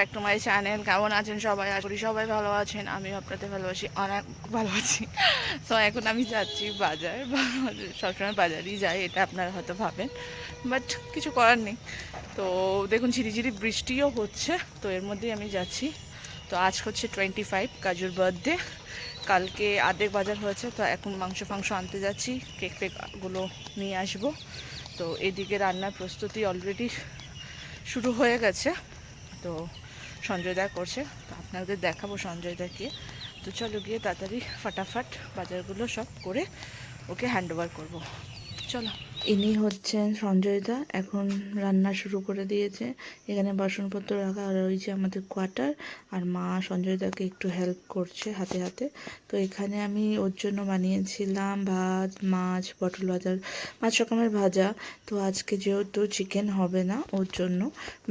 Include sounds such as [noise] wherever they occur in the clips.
Back to my channel কেমন আছেন সবাই? আশা করি সবাই ভালো আছেন আমি আপনাদের ভালোবাসি, অনেক ভালো আছি। সো এখন আমি যাচ্ছি বাজার, সবসময় বাজারই যাই, এটা আপনারা হয়তো ভাবেন বাট কিছু করার নেই। তো দেখুন, ঝিরিঝিরি বৃষ্টিও হচ্ছে, তো এর মধ্যেই আমি যাচ্ছি। তো আজ হচ্ছে টোয়েন্টি ফাইভ কাজুর বার্থডে কালকে আর্ধেক বাজার হয়েছে, তো এখন মাংস ফাংস আনতে যাচ্ছি, কেক ফেকগুলো নিয়ে আসব। তো এদিকে রান্নার প্রস্তুতি অলরেডি শুরু হয়ে গেছে। তো সঞ্জয় দা করছে। তো আপনাদের দেখাবো সঞ্জয় দাকে। তো চলো গিয়ে তাড়াতাড়ি, ফাটাফাট বাজারগুলো সব করে ওকে হ্যান্ড ওভার করব। চলো। ইনি হচ্ছেন সঞ্জয় দা, এখন রান্না শুরু করে দিয়েছে। এখানে বাসনপত্র রাখা আর ওই যে আমাদের কোয়ার্টার, আর মা সঞ্জয় দাকে একটু হেল্প করছে হাতে হাতে। তো এখানে আমি ওর জন্য বানিয়েছিলাম ভাত, মাছ, পটল ভাজার পাঁচ রকমের ভাজা। তো আজকে যেহেতু চিকেন হবে না ওর জন্য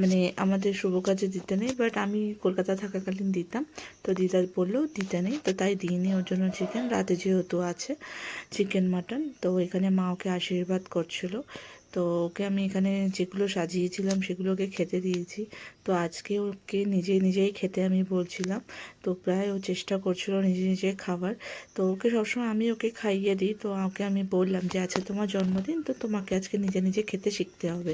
মানে আমাদের শুভ কাজে দিতে নেই বাট আমি কলকাতা থাকাকালীন দিতাম। তো দিদা বলল, দিতে নেই। তো তাই দিইনি ওর জন্য চিকেন রাতে যেহেতু আছে চিকেন মাটন তো এখানে মা ওকে আশীর্বাদ করছিল। তো ওকে আমি এখানে যেগুলো সাজিয়েছিলাম সেগুলোকে খেতে দিয়েছি। তো আজকে ওকে নিজে নিজেই খেতে আমি বলছিলাম। তো প্রায় ও চেষ্টা করছিল নিজে নিজে খাবার তো ওকে সবসময় আমি ওকে খাইয়ে দিই। তো ওকে আমি বললাম যে আজকে তোমার জন্মদিন, তো তোমাকে আজকে নিজে নিজে খেতে শিখতে হবে।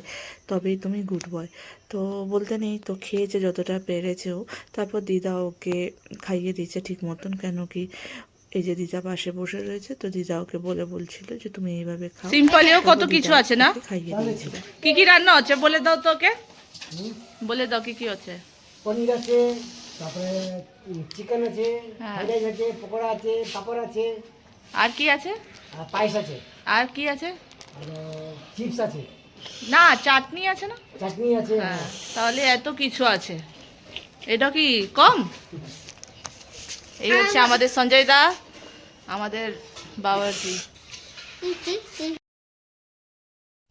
তবেই তুমি গুড বয় তো বলতে, নেই, তো খেয়েছে যতটা পেরেছে ও। তারপর দিদা ওকে খাইয়ে দিয়েছে ঠিক মতন। কেন কি এই যে দিদা পাশে বসে রয়েছে তো দিদা ওকে বলে বলছিল যে তুমি এইভাবে খাও। সিম্পলেও কত কিছু আছে না? খাইয়ে দিয়েছিল। কি কি রান্না হচ্ছে? বলে দাও তোকে বলে দাও কি কি হচ্ছে। পনির আছে তারপরে চিকেন আছে হ্যাঁ। ফ্রাইড আছে পকোড়া আছে পাপড় আছে। আর কি আছে? পায়েস আছে। আর কি আছে? চিপস আছে। না চাটনি আছে না? চাটনি আছে। হ্যাঁ তাহলে এত কিছু আছে। এটা কি কম? এই হচ্ছে আমাদের সঞ্জয় দা আমাদের বাবাজি। [laughs]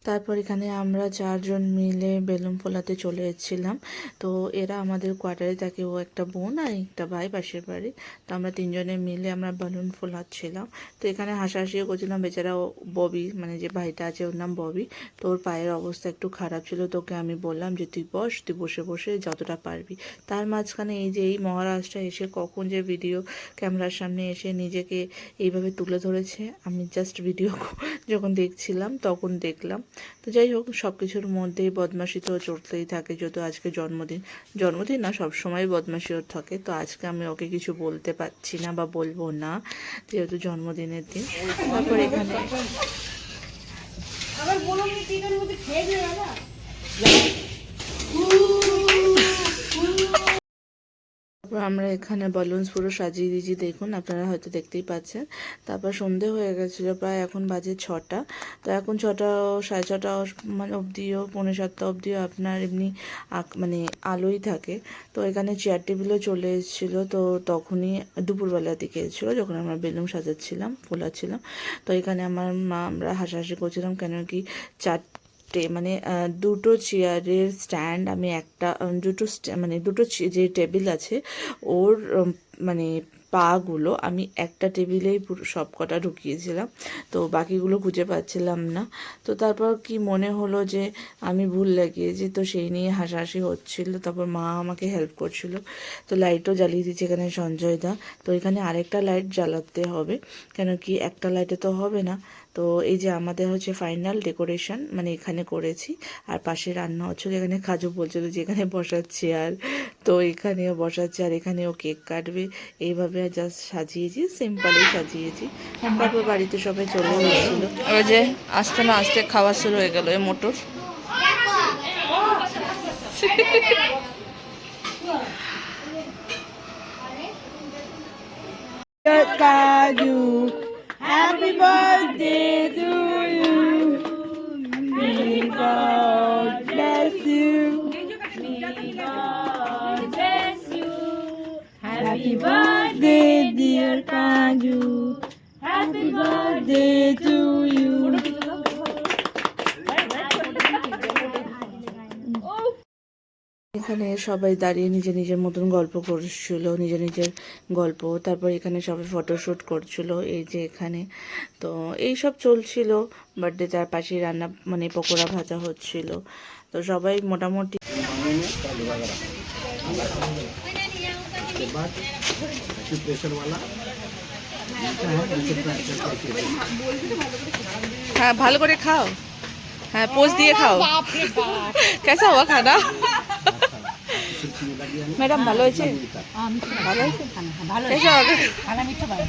তারপর এখানে আমরা চারজন মিলে বেলুন ফোলাতে চলে এসেছিলাম। তো এরা আমাদের কোয়ার্টারে থাকে, ও একটা বোন আর একটা ভাই, পাশের বাড়ি। তো আমরা তিনজনে মিলে আমরা বেলুন ফোলাচ্ছিলাম। তো এখানে হাসাহাসিও করছিলাম, বেচারা ও ববি মানে যে ভাইটা আছে ওর নাম ববি। তো ওর পায়ের অবস্থা একটু খারাপ ছিল, তোকে আমি বললাম যে তুই বস, তুই বসে বসে যতটা পারবি। তার মাঝখানে এই যে এই মহারাজটা এসে কখন যে ভিডিও ক্যামেরার সামনে এসে নিজেকে এইভাবে তুলে ধরেছে, আমি জাস্ট ভিডিও [laughs] যখন দেখছিলাম, তখন দেখলাম। তো যাই হোক সব কিছুর মধ্যেই বদমাশি তো চলতেই থাকে, যেহেতু আজকে জন্মদিন। জন্মদিন না সব সময় বদমাশি ওর থাকে, তো আজকে আমি ওকে কিছু বলতে পারছি না বা বলব না, যেহেতু জন্মদিনের দিন। তারপর এখানে তারপর আমরা এখানে বালুনস পুরো সাজিয়ে দিয়েছি, দেখুন, আপনারা হয়তো দেখতেই পাচ্ছেন। তারপর সন্ধে হয়ে গেছিল, প্রায় এখন বাজে ছটা। তো এখন ছটা, সাড়ে ছটা মানে অবধিও, পৌনে সাতটা অবধিও আপনার এমনি মানে আলোই থাকে। তো এখানে চেয়ার টেবিলও চলে এসেছিল, তো তখনই দুপুরবেলার দিকে এসেছিল, যখন আমরা বেলুন সাজাচ্ছিলাম, ফোলাচ্ছিলাম। তো এখানে আমার মা, আমরা হাসাহাসি করছিলাম, কেন কি চারটে মানে দুটো চেয়ারের স্ট্যান্ড আমি একটা দুটো মানে দুটো যে টেবিল আছে ওর মানে পাগুলো আমি একটা টেবিলেই পুরো সব কটা ঢুকিয়েছিলাম। তো বাকিগুলো খুঁজে পাচ্ছিলাম না। তো তারপর কি মনে হলো যে আমি ভুল লাগিয়েছি? তো সেই নিয়ে হাসাহাসি হচ্ছিল। তারপর মা আমাকে হেল্প করছিল। তো লাইটও জ্বালিয়ে দিচ্ছে এখানে সঞ্জয় দা। তো এখানে আরেকটা লাইট জ্বালাতে হবে। কেন কি একটা লাইটে তো হবে না। তো এই যে আমাদের হচ্ছে ফাইনাল ডেকোরেশন মানে এখানে করেছি। আর পাশে রান্না হচ্ছিল এখানে খাজু বলছিল যে এখানে বসার চেয়ার তো এখানেও বসার চেয়ার এখানেও কেক কাটবে। এইভাবে জাস্ট সাজিয়েছি সিম্পলই সাজিয়েছি। তারপর বাড়িতে সবাই চলে এসেছিল ওই যে আস্তে না আস্তে খাওয়া শুরু হয়ে গেল এই মোটর। কাজু happy birthday! Happy birthday, dear Kaju. Happy birthday to you. এখানে সবাই দাঁড়িয়ে নিজের নিজের মতন গল্প করছিল নিজের নিজের গল্প তারপর এখানে সবাই ফটোশ্যুট করছিল এই যে এখানে তো এই সব চলছিল বার্থডে তার পাশে রান্না মানে পকোড়া ভাজা হচ্ছিল তো সবাই মোটামুটি उसके बाद प्रेशर वाला मीठा है जैसे प्रेशर करके হ্যাঁ ভালো করে খাও হ্যাঁ পোজ দিয়ে খাও কেসা হওয়া খানা चीनी लगी है ম্যাডাম ভালো হয়েছে ভালো হয়েছে কেসা হবে খানা মিঠা ভালো